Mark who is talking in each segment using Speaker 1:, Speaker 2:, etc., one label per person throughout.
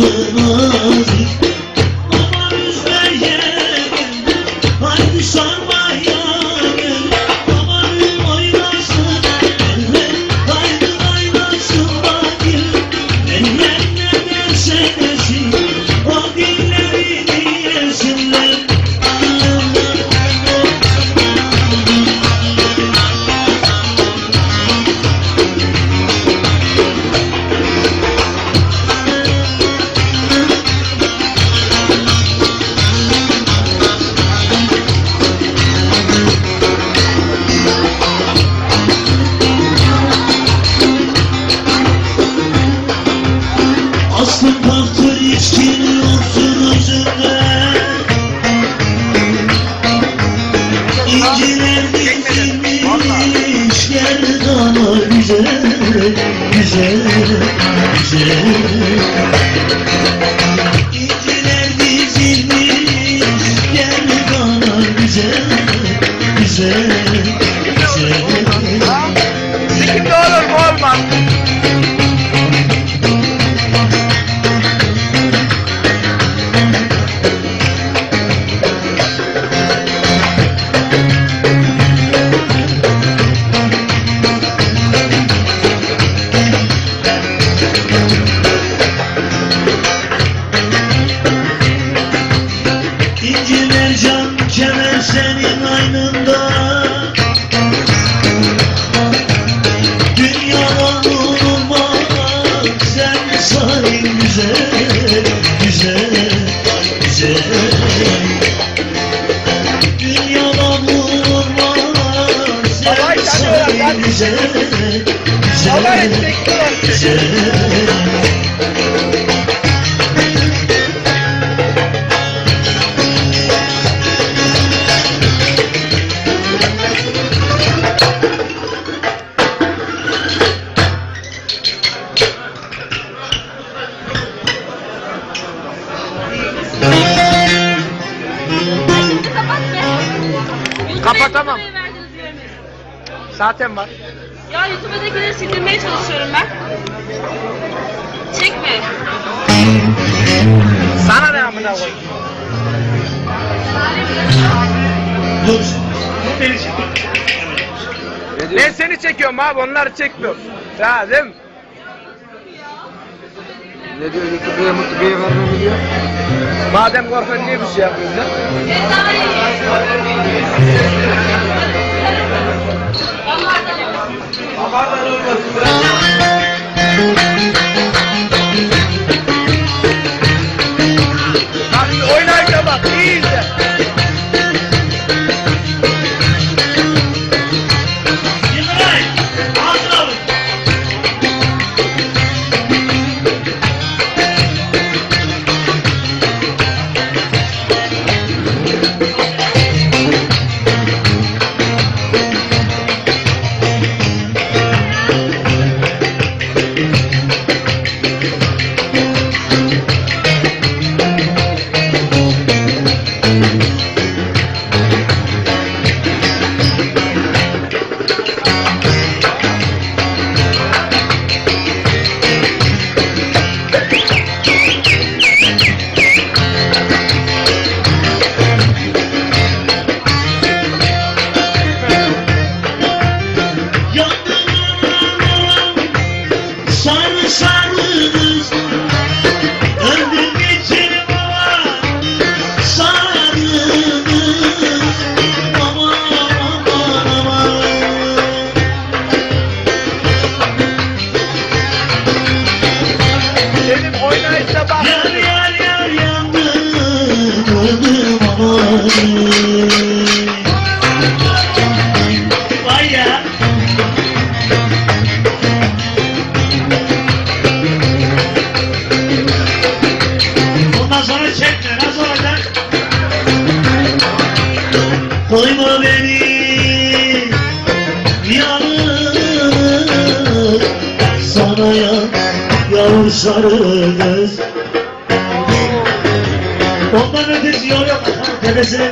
Speaker 1: nazik Dizilmiş gerdana güzel Güzel, güzel İnciler dizilmiş gerdana güzel Güzel, güzel İnci mercan kemer senin aynında. Dünyada bulunmak sen sayın güzel Güzel, güzel. Dünyada bulunmak
Speaker 2: Havayı
Speaker 1: sen sayın güzel güzel
Speaker 2: Kapatamam. Zaten var.
Speaker 3: Ya YouTube'dakileri sildirmeye çalışıyorum ben. Çekme.
Speaker 2: Sana ne amına koyayım?
Speaker 1: Dur
Speaker 2: Ben seni çekiyorum abi onları çekmiyorum. Ya değil mi?
Speaker 4: Ne diyor YouTube'ya mutluya vermemi diyor.
Speaker 2: Madem korkuyorsun niye bir şey yapıyorsun lan? Bak
Speaker 1: sarı göz Ondan ötesi yol yok Tepesine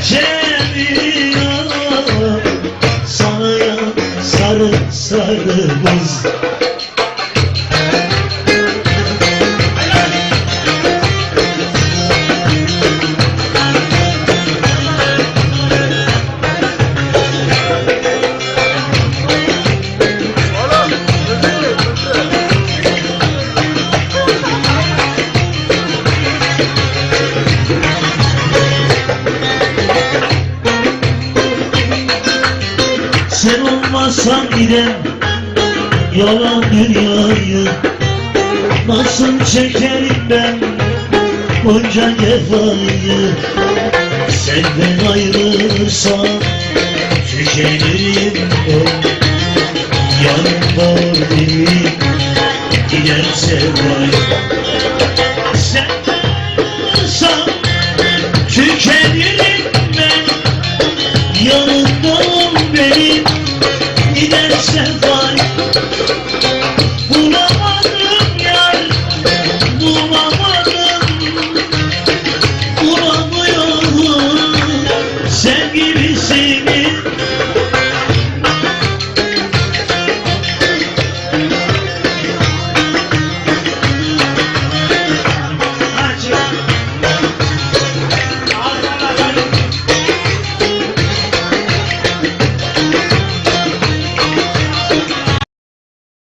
Speaker 1: Geçemiyorum Sana sarı sarı buz olmazsan gidem yalan dünyayı Nasıl çekerim ben? Bunca cefayı Senden ayrılırsam tükenirim ben Yanımda değil giderse vay Senden question for